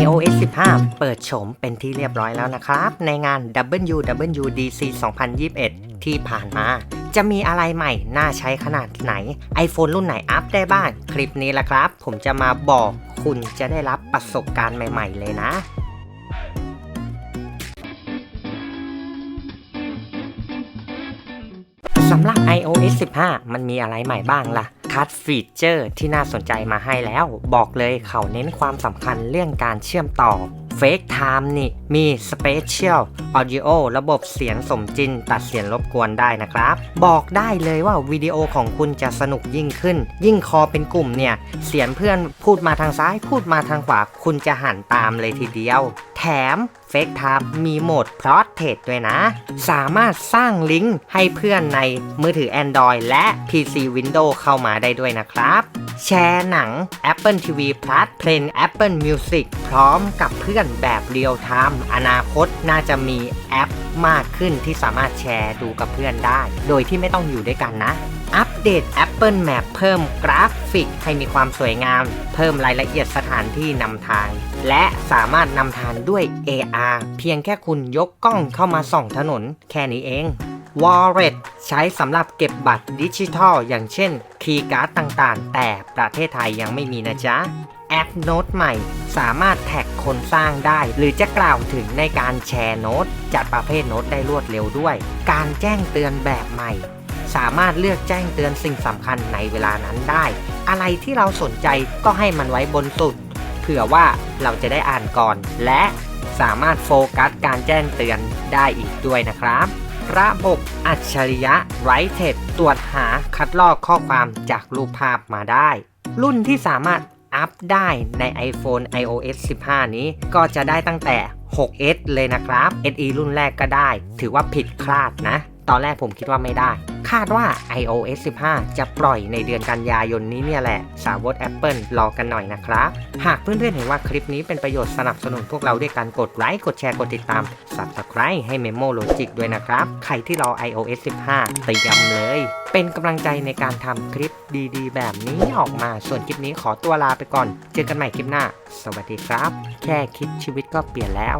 iOS 15 เปิดโฉมเป็นที่เรียบร้อยแล้วนะครับ ในงาน WWDC 2021 ที่ผ่านมา จะมีอะไรใหม่ น่าใช้ขนาดไหน iPhone รุ่นไหนอัพได้บ้าง คลิปนี้แหละครับ ผมจะมาบอกคุณจะได้รับประสบการณ์ใหม่ ๆ เลยนะสำหรับ iOS 15 มันมีอะไรใหม่บ้างล่ะ คัดฟีเจอร์ที่น่าสนใจมาให้แล้ว บอกเลยเขาเน้นความสำคัญเรื่องการเชื่อมต่อ Fake Time นี่มี Special Audio ระบบเสียงสมจริง ตัดเสียงรบกวนได้นะครับ บอกได้เลยว่าวิดีโอของคุณจะสนุกยิ่งขึ้น ยิ่งคอเป็นกลุ่มเนี่ย เสียงเพื่อนพูดมาทางซ้ายพูดมาทางขวา คุณจะหันตามเลยทีเดียว แถม Fake Time มีโหมด Portrait ด้วยนะ สามารถสร้างลิงก์ให้เพื่อนในมือถือ Android และ PC Windows เข้ามาได้ด้วยนะครับแชร์หนัง Apple TV Plus เพลง Apple Music พร้อมกับเพื่อนแบบเรียลไทม์อนาคตน่าจะมีแอปมากขึ้นที่สามารถแชร์ดูกับเพื่อนได้ โดยที่ไม่ต้องอยู่ด้วยกันนะ อัปเดต Apple Map เพิ่มกราฟิกให้มีความสวยงาม เพิ่มรายละเอียดสถานที่นำทาง และสามารถนำทางด้วย AR เพียงแค่คุณยกกล้องเข้ามาส่องถนน แค่นี้เอง Wallet ใช้สำหรับเก็บบัตรดิจิทัล อย่างเช่น คีย์การ์ดต่างๆ แต่ประเทศไทยยังไม่มีนะจ๊ะ แอปโน้ตใหม่ สามารถแท็กคนสร้างได้ หรือจะกล่าวถึงในการแชร์โน้ตจัดประเภทโน้ตได้รวดเร็วด้วย การแจ้งเตือนแบบใหม่ สามารถเลือกแจ้งเตือนสิ่งสำคัญในเวลานั้นได้ อะไรที่เราสนใจก็ให้มันไว้บนสุด เผื่อว่าเราจะได้อ่านก่อน และสามารถโฟกัสการแจ้งเตือนได้อีกด้วยนะครับ ระบบอัจฉริยะไรเท d ตรวจหาคัดลอกข้อความจากรูปภาพมาได้ รุ่นที่สามารถอัพได้ใน iPhone iOS 15 นี้ก็จะได้ตั้งแต่ 6s เลยนะครับ SE รุ่นแรกก็ได้ ถือว่าผิดคลาดนะ ตอนแรกผมคิดว่าไม่ได้ คาดว่า iOS 15 จะปล่อยในเดือนกันยายนนี้เนี่ยแหละ สาวก Apple รอกันหน่อยนะครับ หากเพื่อนๆเห็นว่าคลิปนี้เป็นประโยชน์สนับสนุนพวกเราด้วยการกดไลค์ กดแชร์ กดติดตาม Subscribe ให้ Memo Logic ด้วยนะครับ ใครที่รอ iOS 15 เตรียมเลย เป็นกำลังใจในการทำคลิปดีๆ แบบนี้ออกมา ส่วนคลิปนี้ขอตัวลาไปก่อน เจอกันใหม่คลิปหน้า สวัสดีครับ แค่คิดชีวิตก็เปลี่ยนแล้ว